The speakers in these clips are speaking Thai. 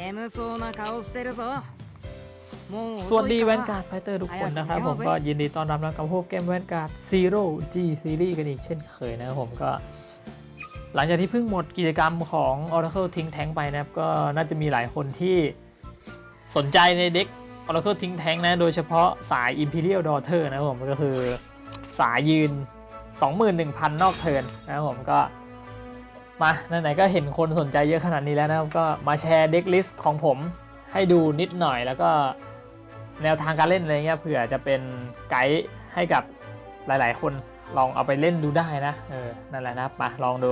眠そうな顔してるぞもう สวัส 遅 ดี い แว か น ら การ์ดไฟเตอร์ทุกคน 早く นะครับ 寝 ผ よ ม うぜ ก็ยินดีต้อนรับนะครับพบเกมแวนการ์ด Zero G Series กันอีกเช่นเคยนะครับผมก็ หลังจากที่เพิ่งหมดกิจกรรมของ Oracle ทิ้งแทงไปนะครับ ก็น่าจะมีหลายคนที่สนใจในเด็ก Oracle ทิ้งแทงนะ โดยเฉพาะสาย Imperial Daughter นะครับผมก็คือสายยืน 21,000 นอกเทิร์นนะครับผมก็ มาไหนๆก็เห็นคนสนใจเยอะขนาดนี้แล้วนะครับ ก็มาแชร์เด็กลิสต์ของผมให้ดูนิดหน่อย แล้วก็แนวทางการเล่นอะไรเงี้ยเผื่อจะเป็นไกด์ให้กับหลายๆ คนลองเอาไปเล่นดูได้นะ เออ นั่นแหละนะมาลองดู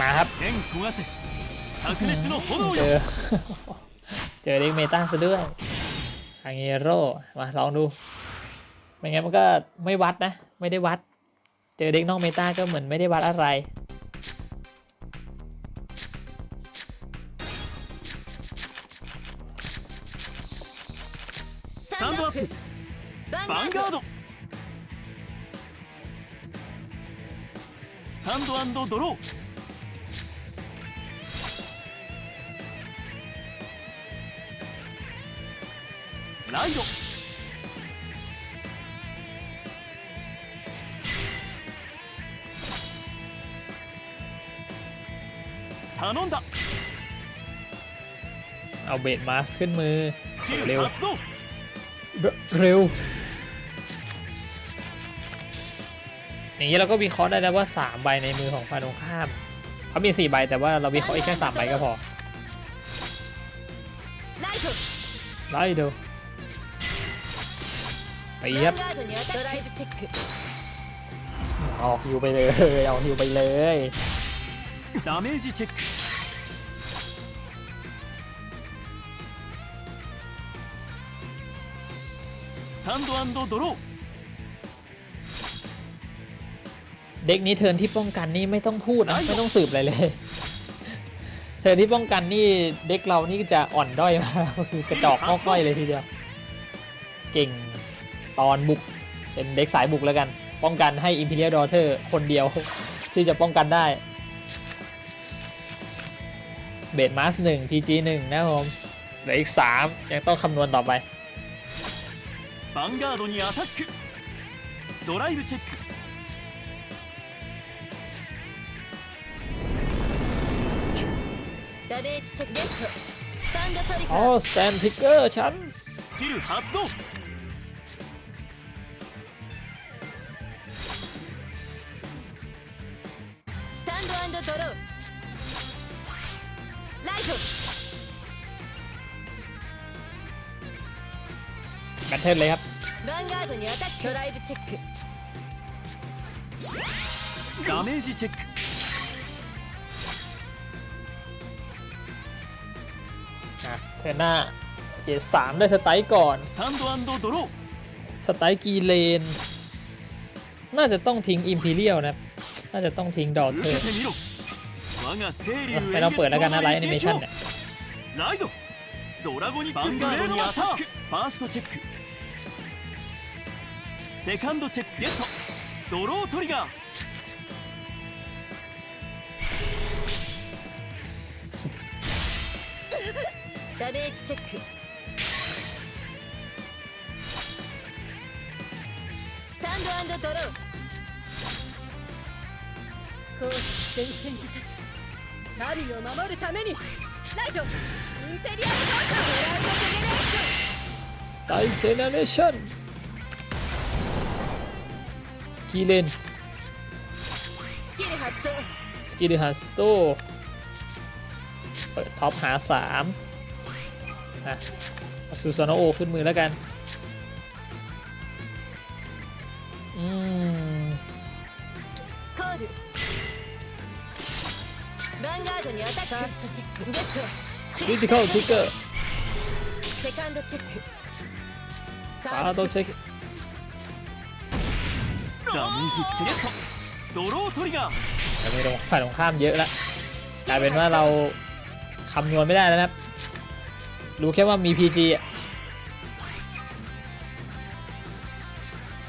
มาครับเจอเจอเด็กเมตาซะด้วยอังเงโร่มาลองดูไม่งั้นมันก็ไม่วัดนะ ไม่ได้วัด เจอเด็กนอกเมตาก็เหมือนไม่ได้วัดอะไร ンドドローライド 頼んだ เอาเบดมาสขึ้นมือ スキル เร็ว 発動 เร็ว อย่างนี้เราก็วิเคราะห์ได้แล้วว่า 3 ใบในมือของฝ่ายตรงข้ามเขามี 4 ใบแต่ว่าเราวิเคราะห์อีกแค่ 3 ใบก็พอไล่ดูไปยับออกฮิวไปเลยเอาฮิวไปเลยดาเมจเช็คสแตนด์แอนด์ดรอ เด็กนี้เทิร์นที่ป้องกันนี่ไม่ต้องพูดนะไม่ต้องสืบอะไรเลย เทิร์นที่ป้องกันนี่เด็กเรานี่จะอ่อนด้อยมากก็คือกระจอกงอกง่อยเลยทีเดียว เก่งตอนบุกเป็นเด็กสายบุกแล้วกัน ป้องกันให้ Imperial Daughter คนเดียว ที่จะป้องกันได้ เบดมาสหนึ่ง PG หนึ่งนะครับผมเหลืออีก 3 ยังต้องคำนวณต่อไป ヴァンガードにアタックドライブチェック ダメージチェックゲットスタンドトリอ๋อ ガー สแตนทิกเกอร์ฉัน スキル発動スタンドドローライト แบทเทิลเลยครับ ヴァンガードにアタックドライブチェックダメージチェック ทน่าเจสามได้สไตล์ก่อนสไตล์กีเลน น่าจะต้องทิ้งอิมพีเรียลนะ น่าจะต้องทิ้งดอทเธอไปลองเปิดแล้วกันนะไลท์แอนิเมชันเนี่ยセカンドチェックゲットドロートリガーダメージチェックスタンドドローこう前線に立つナビを守るためにライトインペリアルドライブジェネレーション สไตล์เจเนเรชั่นกีเลน スキル発動 สกิลฮัสโตเปิดท็อปหา3 นะเอาซูซานโอขึ้นมือแล้วกัน อืม コールヴァンガードにアタックファーストチェックゲット คริติคอลทิกเกอร์ セカンドチェック ฟาโตเช็ค ダメージチェックドロートリガー แต่มีตรงฝ่ายตรงข้ามเยอะแล้วกลายเป็นว่าเราคำนวณไม่ได้แล้วนะครับ รู้แค่ว่ามี PG อะ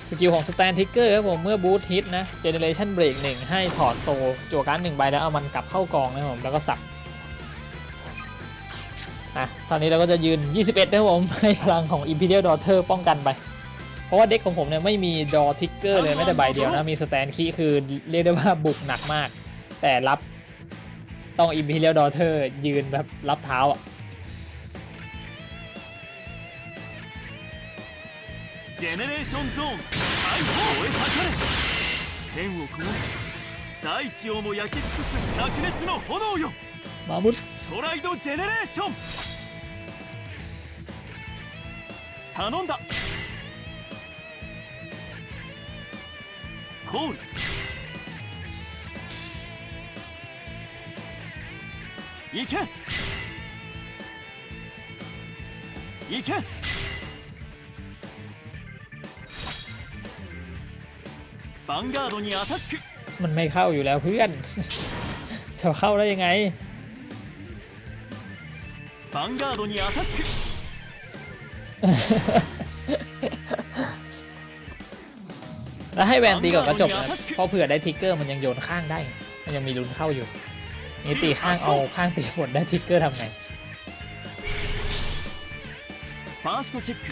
สกิลของ Stand Trigger ครับผมเมื่อบูทฮิตนะ Generation Break 1ให้ถอดโซจั่วการ์ดหนึ่งใบแล้วเอามันกลับเข้ากองนะครับผม แล้วก็สับอะตอนนี้เราก็จะยืน 21นะครับผมให้พลังของ Imperial Daughter ป้องกันไป เพราะว่าเด็กของผมเนี่ยไม่มีดอทิกเกอร์เลยแม้แต่ใบเดียวนะ มีสแตนคีคือเรียกได้ว่าบุกหนักมาก แต่รับต้อง Imperial Daughter ยืนแบบรับเท้าอะ ジェネレーションゾーン愛を燃え盛れ。天を焦がし大地をも焼き尽くす灼熱の炎よ。守る。ストライドジェネレーション頼んだ。コール。行け。行け。 มันไม่เข้าอยู่แล้วเพื่อน จะเข้าได้ยังไง ヴァンガードにアタック แล้วให้แวนตีก่อนก็จบนะเพราะเผื่อได้ทิกเกอร์มันยังโยนข้างได้ มันยังมีลุ้นเข้าอยู่ นี่ตีข้างเอาข้างตีฝนได้ทิกเกอร์ทำไง ファーストチェック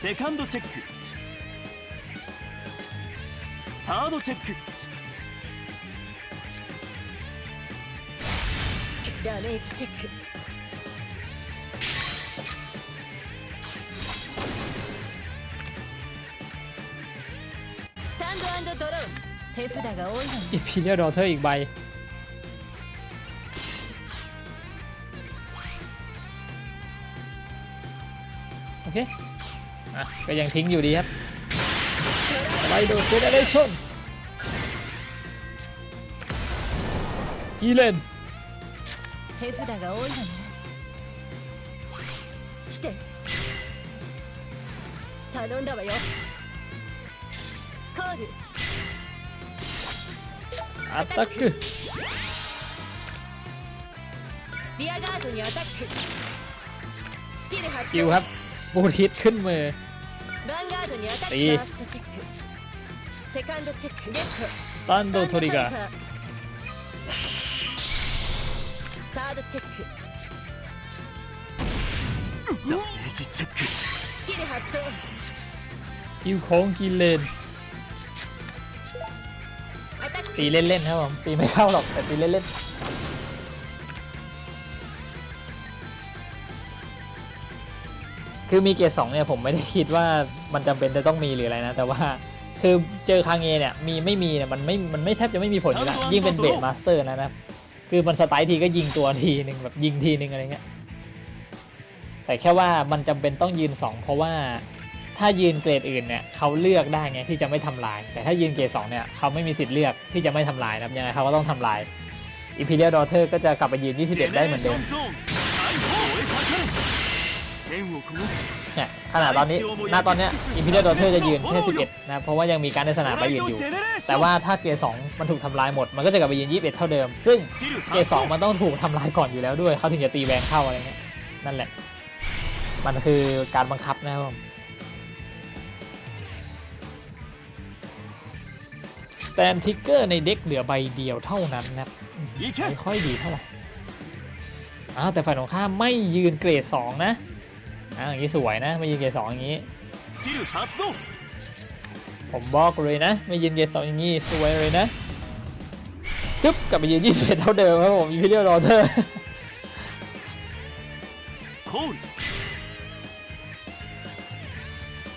セカンドチェック サードチェックダメージチェックスタンドドロー手札が多いのに อิพีเรียดอเทอร์อีกใบ โอเค อ่ะ ก็ยังทิ้งอยู่ดีครับส ไลโดเจเนเรชั่นกีเลน 手札が多いのに来て頼んだわよコール อัตตักคือ リアガードにアタックスキル発 สกิล 動 ครับบูทิสขึ้นมือ ヴァンガードにアタックいいファーストチェック セカンドチェックゲット สตันโดトリガーサードチェックダメージチェックスキル発動 สกิลของกีเลน アタック ตีเล่น ๆ ครับผม ตีไม่เข้าหรอก แต่ตีเล่น ๆ คือมีเกียร์สองเนี่ยผมไม่ได้คิดว่ามันจำเป็นจะต้องมีหรืออะไรนะ แต่ว่า คือเจอคางเอเนี่ยมีไม่มีเนี่ยมันไม่มันไม่แทบจะไม่มีผลอยู่แล้วยิ่งเป็นเบสมาสเตอร์นะนะคือมันสไตล์ทีก็ยิงตัวทีหนึ่งแบบยิงทีหนึ่งอะไรเงี้ยแต่แค่ว่ามันจำเป็นต้องยืน 2 เพราะว่าถ้ายืนเกรดอื่นเนี่ยเขาเลือกได้ไงที่จะไม่ทำลาย แต่ถ้ายืนเกรดสเนี่ยเขาไม่มีสิทธิ์เลือกที่จะไม่ทำลายนะยังไงเขาก็ต้องทำลายอีพีเรียลดอเทอร์ก็จะกลับไปยืน 21 ได้เหมือนเดิม เนี่ยขนาดตอนนี้หน้าตอนเนี้ยอิมพีเรียลโดเทอร์จะยืนแค่11นะเพราะว่ายังมีการในสนามไปยืนอยู่ แต่ว่าถ้าเกรดสมันถูกทำลายหมด มันก็จะกลับไปยืน21 เท่าเดิม ซึ่งเกรดสมันต้องถูกทำลายก่อนอยู่แล้วด้วยเขาถึงจะตีแรงเข้าอะไรเงี้ยนั่นแหละ มันคือการบังคับนะครับผมสแตนทิกเกอร์ในเด็กเหลือใบเดียวเท่านั้นนะไม่ค่อยดีเท่าไหร่อ้าวแต่ฝ่ายของข้าไม่ยืนเกรด2นะ อะอย่างนี้สวยนะไม่ยิงเกสองอย่างนี้ ผมบอกเลยนะ ไม่ยิงเกสองอย่างนี้สวยเลยนะปึ๊บกลับไปยิงยี่สิบเท่าเดิมครับผมอีพิเรียลรอเธอร์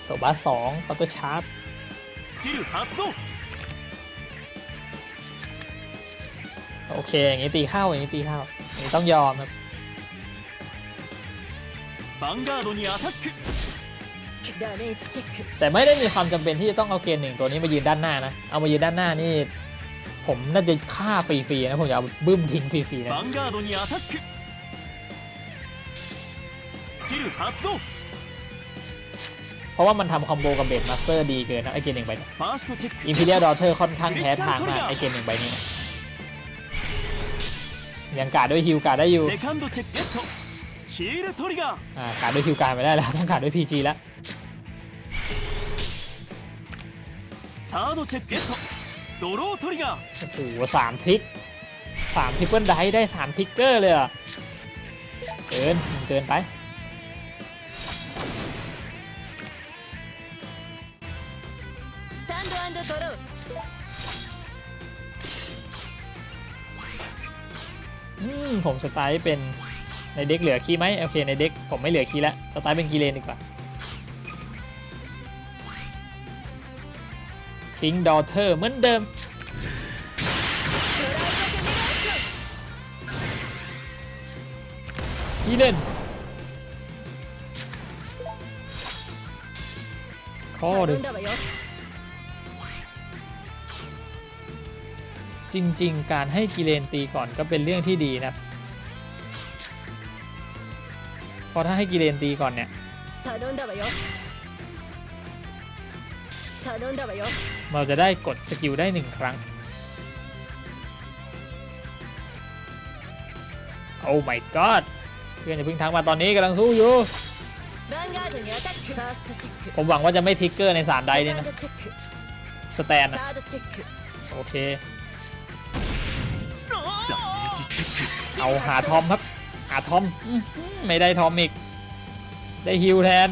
โซบาสองเขาน์เตอร์ชาร์ปโอเค อย่างนี้ตีเข้าอย่างนี้ตีเข้าอต้องยอมครับ ヴァンガードにアタックダメージチェック แต่ไม่ได้มีความจำเป็นที่จะต้องเอาเกณฑ์หนึ่งตัวนี้มายืนด้านหน้านะ เอามายืนด้านหน้านี่ ผมน่าจะฆ่าฟรีๆนะ ผมจะเอาบึ้มทิ้งฟรีๆนะ ヴァンガードにアタックスキル発動 เพราะว่ามันทำคอมโบกับเบสมาสเตอร์ดีเกินนะไอเกณฑ์หนึ่งใบนี้ ファーストチェック อิมพีเรียลดอเทอร์ค่อนข้างแพ้ทางมากไอเกณฑ์หนึ่งใบนี้นะยังการดด้วยฮิวการดได้อยู่ セカンドチェックゲット ヒールトリガー อ่าการดด้วยฮิวการดไม่ได้แล้ว ต้องการดด้วยพีจีแล้ว サードチェックゲットドロートリガー โอ้โหสามทริกสามทริปเปิลไดได้สามทริกเกอร์เลยเหรอ่ะ เกินมันเกินไป スタンドドロー อืมผมสไตล์เป็น ในเด็กเหลือคีไหมโอเคในเด็กผมไม่เหลือคีแล้วสตล์เป็นกีเลนดีกว่า ทิ้งดอเธอร์เหมือนเดิม กีเลนคอดึงจริง ๆ การให้กีเลนตีก่อนก็เป็นเรื่องที่ดีนะ พอถ้าให้กิเลนตีก่อนเนี่ยเราจะได้กดสกิลได้หนึ่งครั้ง โอ้ my god เพื่อนอย่าเพิ่งทักมาตอนนี้กำลังสู้อยู่ ผมหวังว่าจะไม่ทิกเกอร์ในสามไดนี่นะ สแตนอะโอเค เอาหาทอมครับ อาทอม ไม่ได้ทอมอีก ได้ฮิวแทน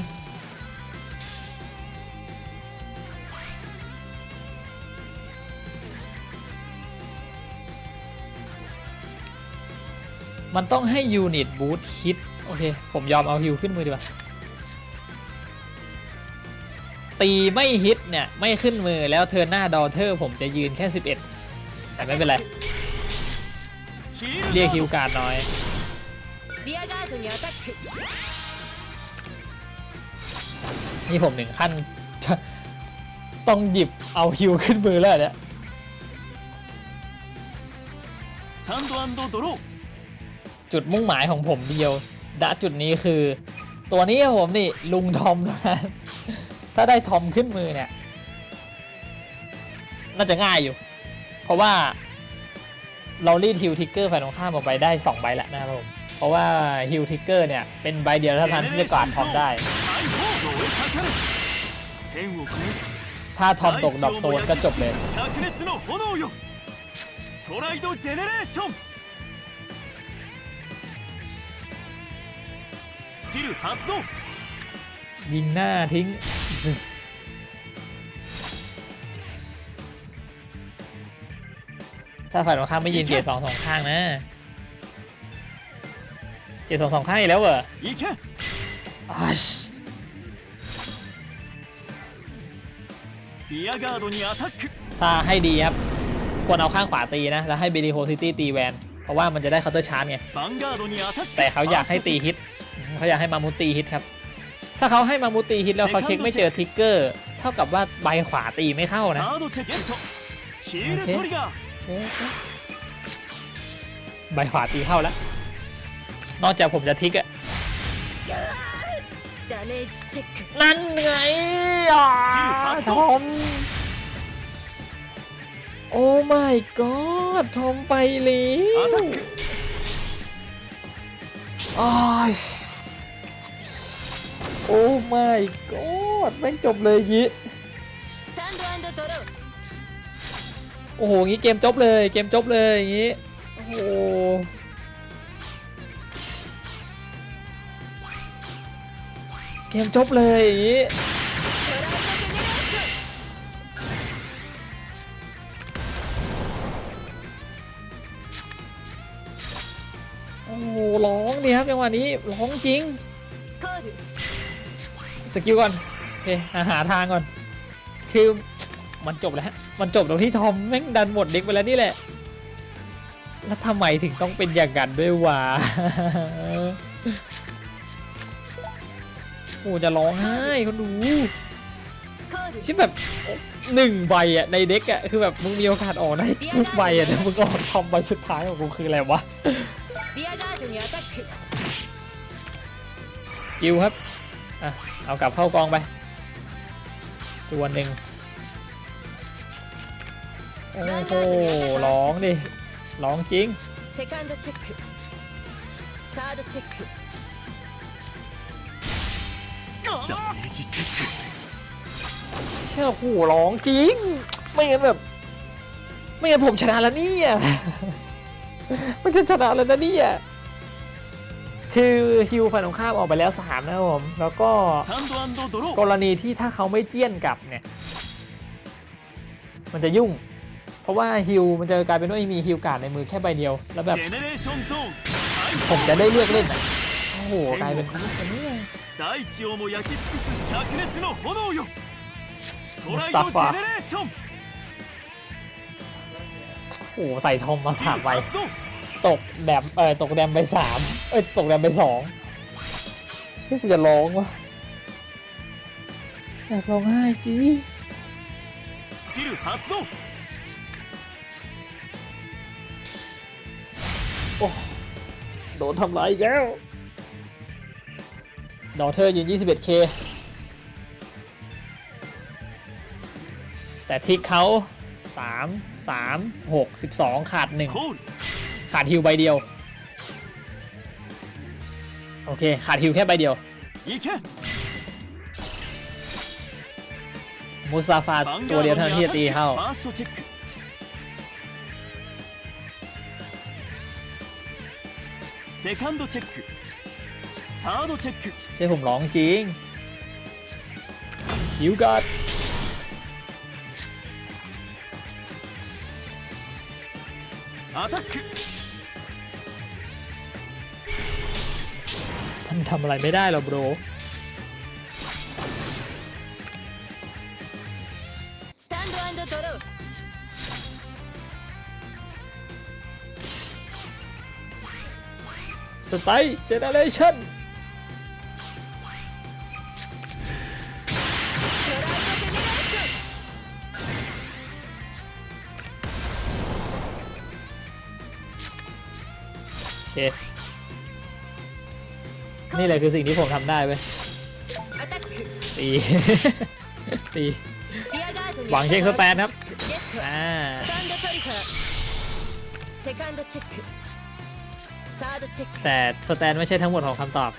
มันต้องให้ยูนิตบูทคิด โอเค ผมยอมเอาฮิวขึ้นมือดีกว่า ตีไม่ฮิตเนี่ย ไม่ขึ้นมือแล้วเธอหน้าดอเธอผมจะยืนแค่ 11 แต่ไม่เป็นไร เรียกฮิวการ์ดน้อย リアガードにアタック นี่ผมถึงขั้น จะต้องหยิบเอาฮิวขึ้นมือแล้วเนี่ย スタンドドロー จุดมุ่งหมายของผมเดียวณจุดนี้คือ ตัวนี้ครับผมนี่ ลุงทอมนะ ถ้าได้ทอมขึ้นมือเนี่ย น่าจะง่ายอยู่ เพราะว่าเรารีดฮิวทิกเกอร์ฝ่ายตรงข้ามออกไปได้ 2 ใบแล้วนะครับผม เพ ราะว่าฮิลทิกเกอร์เนี่ยเป็นใบเดียวเท่านั้นที่จะกวาดทอมได้ ถ้าทอมตกดอกโซนก็จบเลยยิงหน้าทิ้งถ้าฝ่ายตรงข้ามไม่ยิงเกียร์สองสองข้างนะ เจ็ดสองสองข้แล้วเหรออัชถ้าให้ดีครับ ควรเอาข้างขวาตีนะ แล้วให้เบรีโฮซิตี้ตีแวน เพราะว่ามันจะได้เคาน์เตอร์ชาร์จไง แต่เขาอยากให้ตีฮิต เขาอยากให้มามูตีฮิตครับ ถ้าเขาให้มามูตีฮิตแล้วเขาเช็คไม่เจอทิกเกอร์ เท่ากับว่าใบขวาตีไม่เข้านะใบขวาตีเข้าแล้ว นอกจากผมจะทิกอะนั่นไงอ๋อทอม โอ้ my god ทอมไปเล้วโอ้โอ้ my god แม่งจบเลยยิโอ้โห งี้เกมจบเลย เกมจบเลยอย่างงี้ โอ้ เกมจบเลยอย่างนี้โอ้โหร้องดีครับจังหวะนี้ร้องจริง สกิลก่อนโอเคหาทางก่อน คือมันจบแล้ว มันจบตรงที่ทอมแม่งดันหมดเด็กไปแล้วนี่แหละ แล้วทำไมถึงต้องเป็นอย่างกันด้วยวะ โอ้จะร้องไห้คนดูชิบแบบหนึ่งใบอะในเด็กอะคือแบบมึงมีโอกาสออกได้ทุกใบอะแต่มึงออกทอมใบสุดท้ายของกูคืออะไรวะสกิลครับอะเอากลับเข้ากองไปจวนหนึ่งโอ้โหร้องดิร้องจริง ダメージチェックเชื่อหูร้องจริง ไม่งั้นแบบ ไม่งั้นผมชนะแล้วเนี่ย มันจะชนะแล้วนะเนี่ยคือฮิวฝ่ายตรงข้ามออกไปแล้ว3นะครับผม แล้วก็กรณีที่ถ้าเขาไม่เจี้ยนกลับเนี่ย มันจะยุ่ง เพราะว่าฮิวมันจะกลายเป็นว่ามีฮิวการ์ดในมือแค่ใบเดียว แล้วแบบ ผมจะได้เลือกเล่นอะ ห กลายเป็นอันนี้ 大地をも焼き尽くす灼熱の炎よストライドジムスタファェネレーション โอ้โห ใส่ทอมมาสามใบ 発動 ตกแดมเออตกแดมไปสามเอ้ย ตกแดมไปสองเชื่อกูจะร้องวะอยากร้องไห้จี スキル発動 โดนทำร้ายอีกแล้ว ดอเทอร์ยืน 21k แต่ทิกเขา3 3 6 12 ขาด 1 ขาดฮิวใบเดียว โอเค ขาดฮิวแค่ใบเดียว มูซาฟาตัวเดียวเท่านั้นที่จะตีเข้าเซคันด์เช็ค サードチェック ใช่ผมร้องจริงฮิวการ์ด アタック มันทำอะไรไม่ได้หรอกโบร スタンドドロー สไตล์เจเนเรชั่น นี่แหละคือสิ่งที่ผมทำได้เว้ยตี ตีหวังเช็คสแตนครับอ่าแต่สแตนไม่ใช่ทั้งหมดของคำตอบ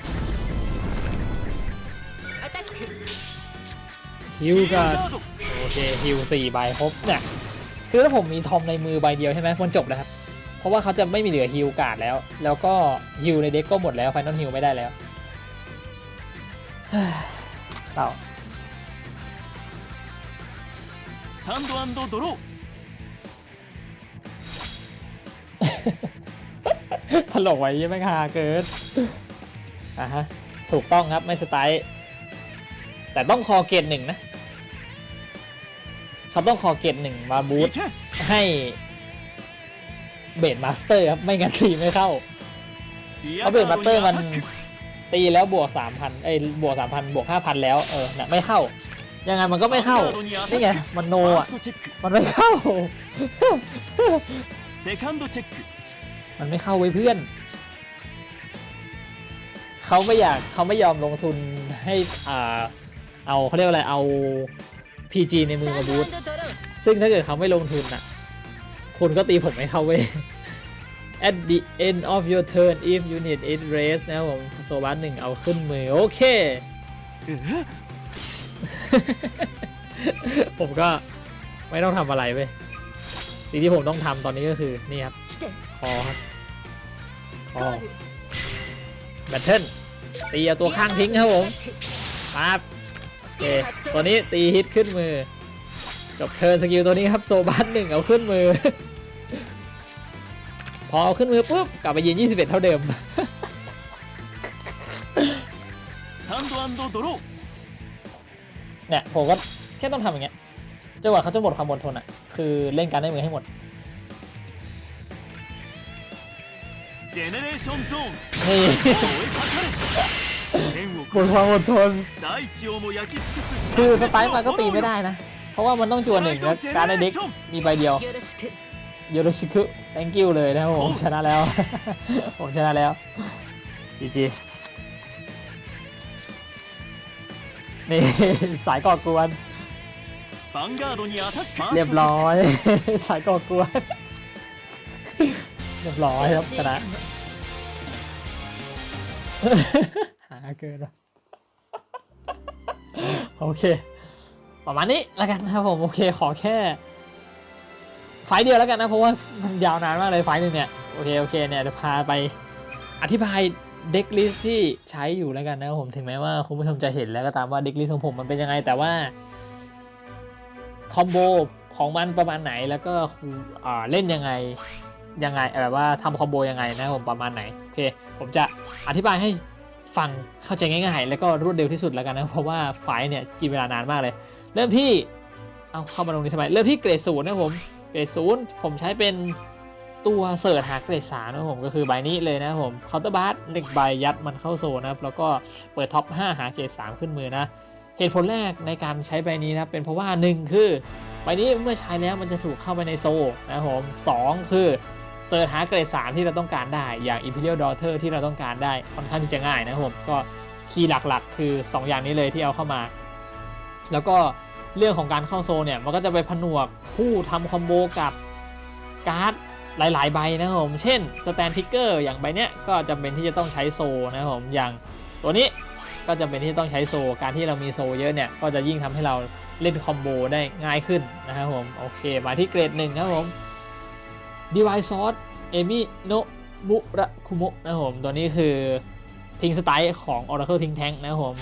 ฮิวกันโอเคฮิวสี่ใบครบเนี่ยคือถ้าผมมีทอมในมือใบเดียวใช่ไหมมันจบแล้วครับ เพราะว่าเขาจะไม่มีเหลือฮิวการ์แล้ว แล้วก็ฮิวในเด็กก็หมดแล้วไฟนอลฮิวไม่ได้แล้ว เฮ้ยเศร้า スタンドドロー ตลกไว้ยังไม่ฮาเกินอ่ะฮะ ถูกต้องครับไม่สไตล์ แต่ต้องคอเกตหนึ่งนะ เขาต้องคอเกตหนึ่งมาบู 行 ท け ให้เบดมาสเตอร์ครับ ไม่งั้นตีไม่เข้า リ เพ ア ราะเบด ガ มา ー ส ド เตอ に ร์ ア มัน タック ตีแล้วบวก 3,000 เอ้ยบวก 3,000 บวก 5,000 แล้ว เออนะไม่เข้า ยังไงมันก็ไม่เข้า นี่ไง มันโน ファー อ่ะ ストチェック มันไม่เข้า セカンドチェック มันไม่เข้าไว้ยเพื่อน เขาไม่อยากเขาไม่ยอมลงทุนให้อ่าเอาเขาเรียกว่าอะไร เอา PG ในมือ スタ มา ン บูท ドドロー ซึ่งถ้าเกิดเขาไม่ลงทุนอ่ะ คุณก็ตีผมไม่เข้าเว้ย at the end of your turn if you need it raised นะผมโซบัสหนึ่งเอาขึ้นมือ โอเค ผมก็ไม่ต้องทำอะไรเว้ยสิ่งที่ผมต้องทำตอนนี้ก็คือ นี่ครับ คอครับ คอแบทเทิลตีตัวข้างทิ้งครับผมครับโอเคตัวนี้ตีฮิตขึ้นมือ จบเทิร์นสกิลตัวนี้ครับโซบัสหนึ่งเอาขึ้นมือ พอเอาขึ้นมือปุ๊บ กลับไปยืน 21 เท่าเดิม スタンドドロー เนี่ย ผมก็แค่ต้องทำอย่างเงี้ยจนกว่าเขาจะหมดความอดทนอ่ะ คือเล่นการได้มือให้หมด ジェネレーションゾーン นี่ 燃え盛れ天を หมดความอดทน 大地をも焼き尽くす คือสไตล์มาก็ตีไม่ได้นะ เพราะว่ามันต้องจวนหนึ่งแล้วการในเด็กมีใบเดียว よろしく ยูโรชิคุ thank you เลยนะครับผมชนะแล้ว ผมชนะแล้วจีจีนี่ สายก่อกวน เรียบร้อย สายก่อกวน เรียบร้อยครับชนะ หาเกินโอเค ประมาณนี้แล้วกันนะครับผม โอเคขอแค่ ไฟเดียวแล้วกันนะ เพราะว่ามันยาวนานมากเลยไฟหนึ่งเนี่ย โอเค โอเคเนี่ยเดี๋ยวพาไปอธิบายเด็กลิสที่ใช้อยู่แล้วกันนะครับผมถึงแม้ว่าคุณผู้ชมจะเห็นแล้วก็ตามว่าเด็กลิสของผมมันเป็นยังไงแต่ว่าคอมโบของมันประมาณไหนแล้วก็เล่นยังไงยังไงแบบว่าทำคอมโบยังไงนะผมประมาณไหนโอเค ผมจะอธิบายให้ฟังเข้าใจง่ายๆ แล้วก็รวดเร็วที่สุดแล้วกันนะเพราะว่าไฟเนี่ยกินเวลานานมากเลย เริ่มที่เอาเข้ามาตรงนี้ทำไมเริ่มที่เกรดศูนย์นะผม เกรดศูนย์ผมใช้เป็นตัวเสิร์ชหาเกรดสามนะผมก็คือใบนี้เลยนะผมเคาน์เตอร์บาร์หนึ่งใบยัดมันเข้าโซนนะครับแล้วก็เปิดท็อป 5 หาเกรด3ขึ้นมือนะเหตุผลแรกในการใช้ใบนี้นะเป็นเพราะว่า 1 คือใบนี้เมื่อใช้แล้วมันจะถูกเข้าไปในโซนนะผมสองคือเสิร์ชหาเกรด3ที่เราต้องการได้อย่าง Imperial Daughter ที่เราต้องการได้ค่อนข้างที่จะง่ายนะผมก็คีย์หลักๆ คือ 2 อย่างนี้เลยที่เอาเข้ามา แล้วก็ เรื่องของการเข้าโซนเนี่ยมันก็จะไปผนวกคู่ทำคอมโบกับการ์ดหลาย ๆ ใบนะครับผม เช่นสแตนทิกเกอร์อย่างใบเนี้ยก็จำเป็นที่จะต้องใช้โซนะครับผม อย่างตัวนี้ก็จำเป็นที่จะต้องใช้โซ การที่เรามีโซเยอะเนี่ยก็จะยิ่งทำให้เราเล่นคอมโบได้ง่ายขึ้นนะครับผม โอเค มาที่เกรดหนึ่งครับผม Device Source เอมิโนมุระคุโมะนะครับผม ตัวนี้คือทิ้งสไตล์ของ Oracle ทิ้งแท้งนะครับผม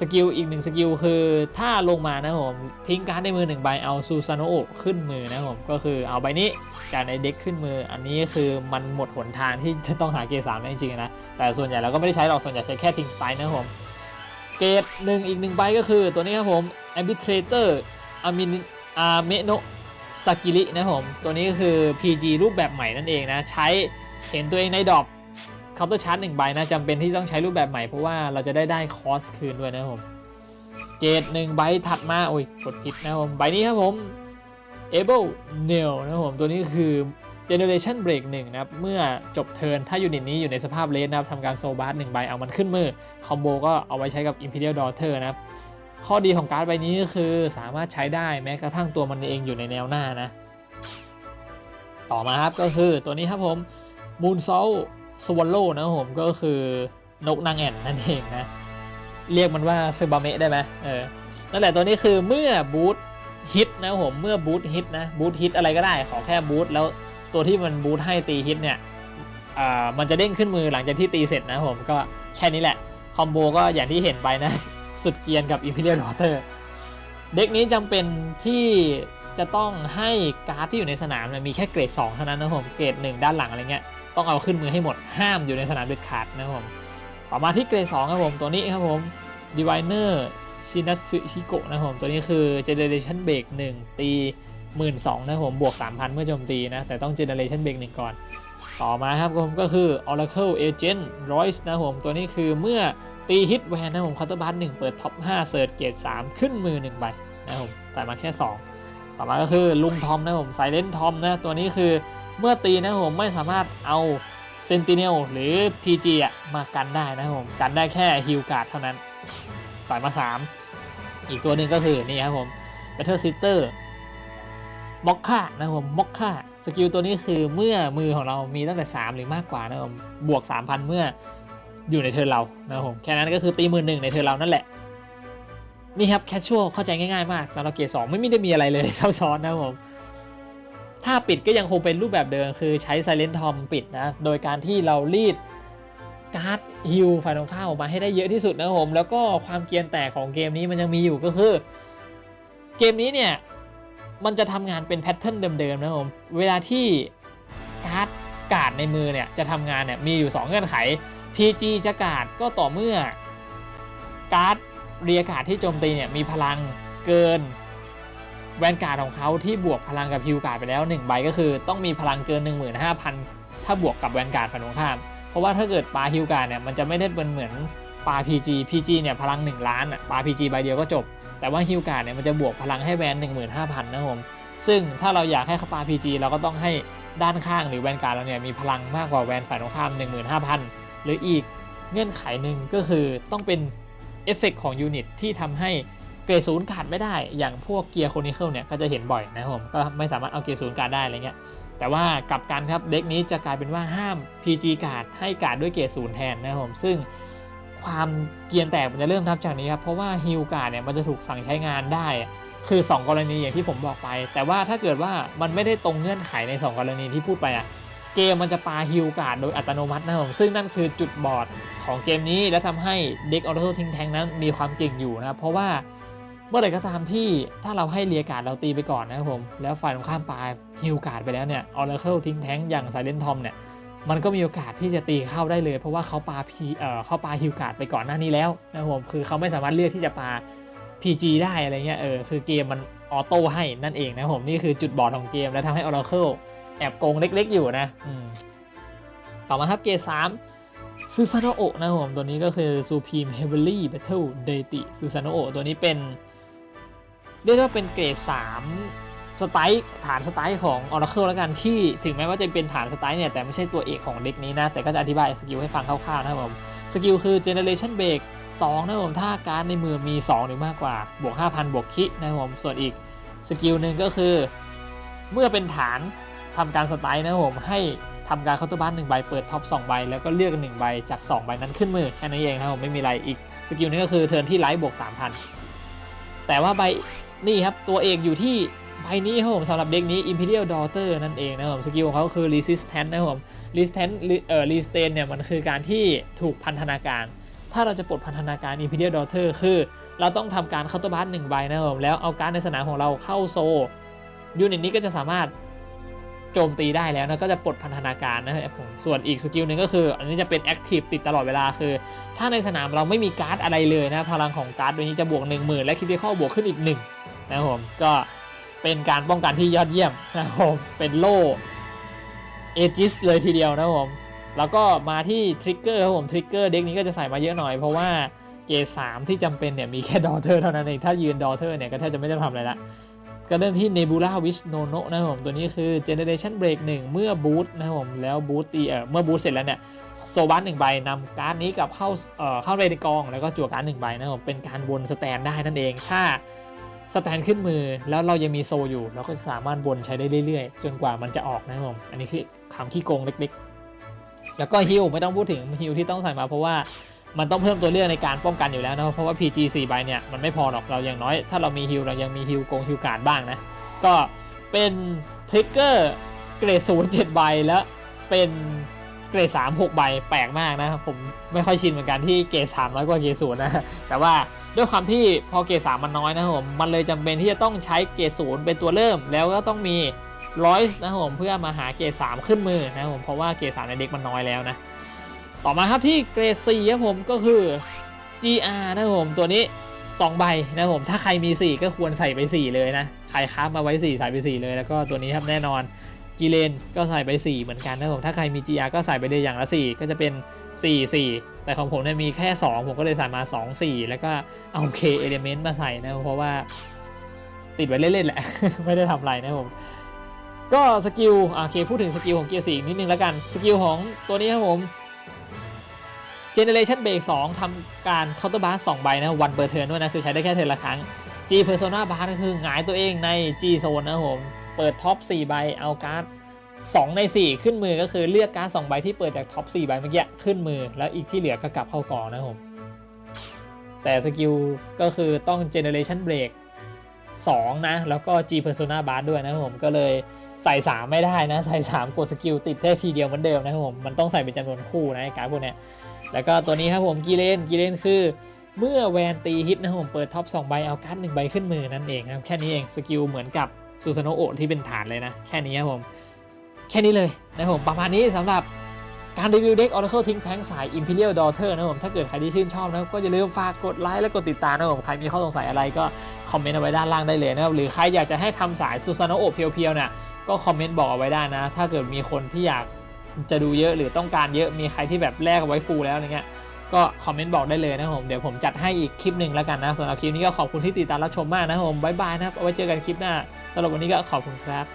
สกิลอีกหนึ่งสกิลคือถ้าลงมานะผมทิ้งการ์ดในมือหนึ่งใบเอาซูซานโอขึ้นมือนะผมก็คือเอาใบนี้จากในเด็กขึ้นมือ อันนี้คือมันหมดหนทางที่จะต้องหาเกรดสามจริงๆนะแต่ส่วนใหญ่เราก็ไม่ได้ใช้หรอกส่วนใหญ่ใช้แค่ทิ้งสไตล์นะผมเกรดหนึ่งอีกหนึ่งใบก็คือตัวนี้ครับผม Arbitrator อามินอาเมโนสกิรินะครับผมตัวนี้ก็คือ PG รูปแบบใหม่นั่นเองนะใช้เห็นตัวเองในดรอป เคาน์เตอร์ชาร์จหนึ่งใบนะจำเป็นที่ต้องใช้รูปแบบใหม่เพราะว่าเราจะได้ได้คอสคืนด้วยนะครับผมเกรดหนึ่งใบถัดมาโอ้ยกดผิดนะครับผมใบนี้ครับผม able nail นะครับผมตัวนี้คือ generation break 1นะครับเมื่อจบเทิร์นถ้ายูนิตนี้อยู่ในสภาพเลสนะครับทำการโซบาร์หนึ่งใบเอามันขึ้นมือ คอมโบก็เอาไว้ใช้กับ imperial daughter นะครับข้อดีของการ์ดใบนี้ก็คือสามารถใช้ได้แม้กระทั่งตัวมันเองอยู่ในแนวหน้านะ ต่อมาครับก็คือตัวนี้ครับผม moon salt swallow นะผมก็คือนกนางแอ่นนั่นเองนะ เรียกมันว่าซึบาเมะได้ไหมเออนั่นแหละตัวนี้คือเมื่อบูทฮิตนะผมเมื่อบูทฮิตนะบูทฮิตอะไรก็ได้ ขอแค่บูทแล้วตัวที่มันบูทให้ตีฮิตเนี่ยอ่ามันจะเด้งขึ้นมือหลังจากที่ตีเสร็จนะผมก็แค่นี้แหละ คอมโบก็อย่างที่เห็นไปนะ สุดเกียนกับ Imperial Daughter เด็กนี้จำเป็นที่จะต้องให้การ์ดที่อยู่ในสนามมีแค่เกรด 2 เท่านั้นนะผมเกรด 1 ด้านหลังอะไรเงี้ย ต้องเอาขึ้นมือให้หมดห้ามอยู่ในสนามเด็ดขาดนะครับผมต่อมาที่เกรด2ครับผมตัวนี้ครับผม Diviner ชินัสึชิโกะนะครับผมตัวนี้คือ Generation Break 1 ตี 12,000นะครับผมบวก 3,000 เมื่อโจมตีนะ แต่ต้อง Generation Break 1 ก่อน ต่อมาครับผมก็คือ Oracle Agent Royce นะครับผมตัวนี้คือเมื่อตีฮิตแวนนะครับผม c o u n t e r b a r 1เปิดท็อป5เสิร์ชเกรด3ขึ้นมือ1ใบนะครับผมใส่มาแค่ 2 ต่อมาก็คือลุงทอมนะครับผม Silent Tom นะตัวนี้คือ เมื่อตีนะครับผมไม่สามารถเอาเซนติเนลหรือ PG อะมากันได้นะครับผมกันได้แค่ฮิลการ์ดเท่านั้นใส่มา 3 อีกตัวหนึ่งก็คือนี่ครับผม Battle Sitter ม็อกค่านะครับผมม็อกค่าสกิลตัวนี้คือเมื่อมือของเรามีตั้งแต่ 3 หรือมากกว่านะครับผมบวก 3,000 เมื่ออยู่ในเทิร์นเรานะครับผมแค่นั้นก็คือตีมือหนึ่งในเทิร์นเรานั่นแหละนี่ครับแคชชวลเข้าใจง่ายๆมากสำหรับเกรดสองไม่ได้มีอะไรเลยซับซ้อนนะครับผม ถ้าปิดก็ยังคงเป็นรูปแบบเดิมคือใช้ Silent Tom ปิดนะ โดยการที่เรารีดการ์ดฮิลฝ่ายตรงข้ามออกมาให้ได้เยอะที่สุดนะครับผมแล้วก็ความเกียนแตกของเกมนี้มันยังมีอยู่ก็คือ เกมนี้เนี่ยมันจะทำงานเป็นแพทเทิร์นเดิมๆนะครับผมเวลาที่การ์ดกาดในมือเนี่ยจะทำงานเนี่ยมีอยู่ 2 เงื่อนไข PG จะกาดก็ต่อเมื่อการ์ดเรียกาดที่โจมตีเนี่ยมีพลังเกิน แวนการ์ดของเขาที่บวกพลังกับฮิวการ์ดไปแล้ว 1 ใบก็คือต้องมีพลังเกิน 15,000 ถ้าบวกกับแวนการ์ดฝั่งตรงข้าม เพราะว่าถ้าเกิดปลาฮิวการ์ดเนี่ยมันจะไม่ได้เป็นเหมือนปลา PG PG เนี่ยพลัง 1 ล้านอะปลา PG ใบเดียวก็จบ แต่ว่าฮิวการ์ดเนี่ยมันจะบวกพลังให้แวน15,000 นะครับผมซึ่งถ้าเราอยากให้เขาปา PG เราก็ต้องให้ด้านข้างหรือแวนการ์ดเราเนี่ยมีพลังมากกว่าแวนฝ่ายตรงข้าม 15,000 หรืออีกเงื่อนไขหนึ่งก็คือต้องเป็นเอฟเฟกของยูนิตที่ทำให้ เกรดศูนย์กาดไม่ได้ อย่างพวกเกียร์โคนิเคิลเนี่ยก็จะเห็นบ่อยนะครับผม ก็ไม่สามารถเอาเกียร์ศูนย์การ์ดได้อะไรเงี้ย แต่ว่ากับกันครับเด็กนี้จะกลายเป็นว่าห้าม PG การ์ดให้การ์ดด้วยเกียร์ศูนย์แทนนะครับผม ซึ่งความเกียร์แตกมันจะเริ่มทับจากนี้ครับ เพราะว่าฮิลการ์ดเนี่ยมันจะถูกสั่งใช้งานได้ คือ 2 กรณีอย่างที่ผมบอกไป แต่ว่าถ้าเกิดว่ามันไม่ได้ตรงเงื่อนไขใน 2 กรณีที่พูดไปอะเกมมันจะปาฮิลการ์ดโดยอัตโนมัตินะครับผมซึ่งนั่นคือจุดบอดของเกมนี้และทำให้เด็กออโต้ทิ้งแทงนั้นมีความเก่งอยู่นะครับเพราะว่า เมื่อไหร่ก็ตามที่ถ้าเราให้เลียการ์ดเราตีไปก่อนนะครับผม แล้วฝ่ายตรงข้ามปาฮิลการ์ดไปแล้วเนี่ยออร์เคิลทิ้งแท้งอย่างไซเลนทอมเนี่ยมันก็มีโอกาสที่จะตีเข้าได้เลย เพราะว่าเขาปาพีเอ่อเขาปาฮิลการ์ดไปก่อนหน้านี้แล้วนะครับผมคือเขาไม่สามารถเลือกที่จะปา PG ได้อะไรเงี้ยเออคือเกมมันออโต้ให้นั่นเองนะผมนี่คือจุดบอดของเกม และทำให้ Oracle แอบโกงเล็กๆอยู่นะต่อมาครับเกม3ซูซานโอะนะผมตัวนี้ก็คือ Supreme Heavily Battle Deity ซูซานโอะตัวนี้เป็น เรียกว่าเป็นเกรด 3 สไตล์ฐานสไตล์ของ Oracle แล้วกันที่ถึงแม้ว่าจะเป็นฐานสไตล์เนี่ย แต่ไม่ใช่ตัวเอกของเด็กนี้นะ แต่ก็จะอธิบายสกิลให้ฟังคร่าวๆนะครับผม สกิลคือ Generation Break 2 นะครับผม ถ้าการในมือมี 2 หรือมากกว่า บวก 5,000 บวกคินะครับผม ส่วนอีกสกิลหนึ่งก็คือ เมื่อเป็นฐานทำการสไตล์นะครับผมให้ทำการเคาน์เตอร์บัสหนึ่งใบ เปิดท็อป2ใบ แล้วก็เลือกหนึ่งใบจาก 2 ใบนั้นขึ้นมือแค่นั้นเองนะครับผมไม่มีอะไรอีกสกิลนี้ก็คือเทิร์นที่ไลท์บวก3,000แต่ว่าใบ นี่ครับ ตัวเอกอยู่ที่ใบนี้ครับผมสำหรับเด็กนี้ Imperial Daughter นั่นเองนะครับผมสกิลของเขาคือ Resistance นะครับผม Resistance เอ่อ Resistance เนี่ยมันคือการที่ถูกพันธนาการ ถ้าเราจะปลดพันธนาการ Imperial Daughter คือ เราต้องทำการเคาน์เตอร์บัสหนึ่งใบนะครับผมแล้วเอาการดในสนามของเราเข้าโซยูนิตนี้ก็จะสามารถโจมตีได้แล้วนะก็จะปลดพันธนาการนะครับผมส่วนอีกสกิลหนึ่งก็คือ อันนี้จะเป็นแอคทีฟติดตลอดเวลาคือ ถ้าในสนามเราไม่มีการ์ดอะไรเลยนะพลังของการ์ดตัวนี้จะบวก 1 0,000 และคิดที่เข้าบวกขึ้นอีก 1 นะครับผมก็เป็นการป้องกันที่ยอดเยี่ยมนะครับผมเป็นโล่เอจิสเลยทีเดียวนะครับผมแล้วก็มาที่ทริกเกอร์ครับผมทริกเกอร์เด็กนี้ก็จะใส่มาเยอะหน่อยเพราะว่าเกรด3ที่จำเป็นเนี่ยมีแค่ดอเทอร์เท่านั้นเองถ้ายืนดอเทอร์เนี่ยก็แทบจะไม่ต้ทำอะไรละก็เริ่มที่ Nebula Wish No No นะครับผมตัวนี้คือ Generation Break 1 เมื่อบูตนะครับผมแล้วบูตตีเอ่อเมื่อบูตเสร็จแล้วเนี่ยโซบัสหนึ่งใบนำการ์ดนี้กับเข้าเอ่อเข้าไปในกอง แล้วก็จั่วการ์ดหนึ่งใบนะครับผมเป็นการวนสแตนได้นั่นเองถ้า สแตนขึ้นมือแล้วเรายังมีโซอยู่ เราก็สามารถวนใช้ได้เรื่อยๆ จนกว่ามันจะออกนะครับผมอันนี้คือคำขี้โกงเล็กๆ แล้วก็ฮิลไม่ต้องพูดถึงฮิลที่ต้องใส่มาเพราะว่ามันต้องเพิ่มตัวเลือกในการป้องกันอยู่แล้วนะเพราะว่า PG 4ใบเนี่ยมันไม่พอหรอกเราอย่างน้อย ถ้าเรามีฮิลเรายังมีฮิลโกงฮิลการ์บ้างนะ ก็เป็นทริกเกอร์เกรดศูนย์เจ็ดใบแล้วเป็นเกรดสามหกใบแปลกมากนะครับผมไม่ค่อยชินเหมือนกันที่เกรดสามน้อยกว่าเกรดศูนย์นะแต่ว่าด้วยความที่พอเกรดสามมันน้อยนะครับผมมันเลยจำเป็นที่จะต้องใช้เกรดศูนย์เป็นตัวเริ่ม แล้วก็ต้องมีร้อยนะครับผมเพื่อมาหาเกรดสามขึ้นมือนะครับผมเพราะว่าเกรดสามในเด็กมันน้อยแล้วนะต่อมาครับที่เกรดสี่ครับผมก็คือ GR นะครับผมตัวนี้2ใบนะครับผมถ้าใครมี 4 ก็ควรใส่ไป 4 เลยนะใครค้ามาไว้ 4 ใส่ไป 4 เลย แล้วก็ตัวนี้ครับแน่นอนกีเลนก็ใส่ไป 4 เหมือนกันนะครับผมถ้าใครมี GR ก็ใส่ไปเลยอย่างละ 4 ก็จะเป็น 4 4 แต่ของผมเนี่ยมีแค่ 2 ผมก็เลยใส่มา 2 4 แล้วก็เอาเคเอลิเมนต์มาใส่นะเพราะว่าติดไว้เล่นๆแหละ ไม่ได้ทำอะไรนะผม ก็สกิลโอเคพูดถึงสกิลของเกียร์สี่นิดนึงแล้วกัน สกิลของตัวนี้ครับผม Generation Break 2ทำการ Counter Bar 2ใบนะวันเปอร์เทิร์นด้วยนะ คือใช้ได้แค่เทิร์นละครั้ง G Persona Bar ก็คือหงายตัวเองใน G Zone นะครับผม เปิดท็อป 4 ใบเอาการ์ด 2 ใน 4 ขึ้นมือก็คือเลือกการ์ด2ใบที่เปิดจากท็อป4ใบเมื่อกี้ขึ้นมือ แล้วอีกที่เหลือก็กลับเข้ากองนะครับผม แต่สกิลก็คือต้อง Generation Break 2 นะ แล้วก็ G Persona Bar ด้วยนะครับผมก็เลยใส่ 3 ไม่ได้นะ ใส่ 3 กดสกิลติดแค่ทีเดียวเหมือนเดิมนะครับผม มันต้องใส่เป็นจำนวนคู่นะการ์ดพวกนี้แล้วก็ตัวนี้ครับผมกีเลนกีเลนคือเมื่อแวนตีฮิตนะครับผมเปิดท็อป2ใบเอาการ์ดหนึ่งใบขึ้นมือนั่นเองนะครับแค่นี้เองสกิลเหมือนกับซูซานโอะที่เป็นฐานเลยนะ แค่นี้ครับผม แค่นี้เลยนะผมประมาณนี้สำหรับการรีวิวเด็ก Oracle ทิ้งแท้งสาย Imperial Daughter นะผมถ้าเกิดใครที่ชื่นชอบนะก็อย่าลืมฝากกดไลค์และกดติดตามนะผมใครมีข้อสงสัยอะไรก็คอมเมนต์เอาไว้ด้านล่างได้เลยนะครับหรือใครอยากจะให้ทำสายซูซานโอเพียวๆเนี่ยก็คอมเมนต์บอกเอาไว้ได้นะ ถ้าเกิดมีคนที่อยากจะดูเยอะหรือต้องการเยอะมีใครที่แบบแลกเอาไว้ฟูลแล้วอะไรเงี้ยก็คอมเมนต์บอกได้เลยนะผมเดี๋ยวผมจัดให้อีกคลิปหนึ่งแล้วกันนะสำหรับคลิปนี้ก็ขอบคุณที่ติดตามรับชมมากนะผมบ๊ายบายนะครับเอาไว้เจอกันคลิปหน้าสำหรับวันนี้ก็ขอบคุณครับ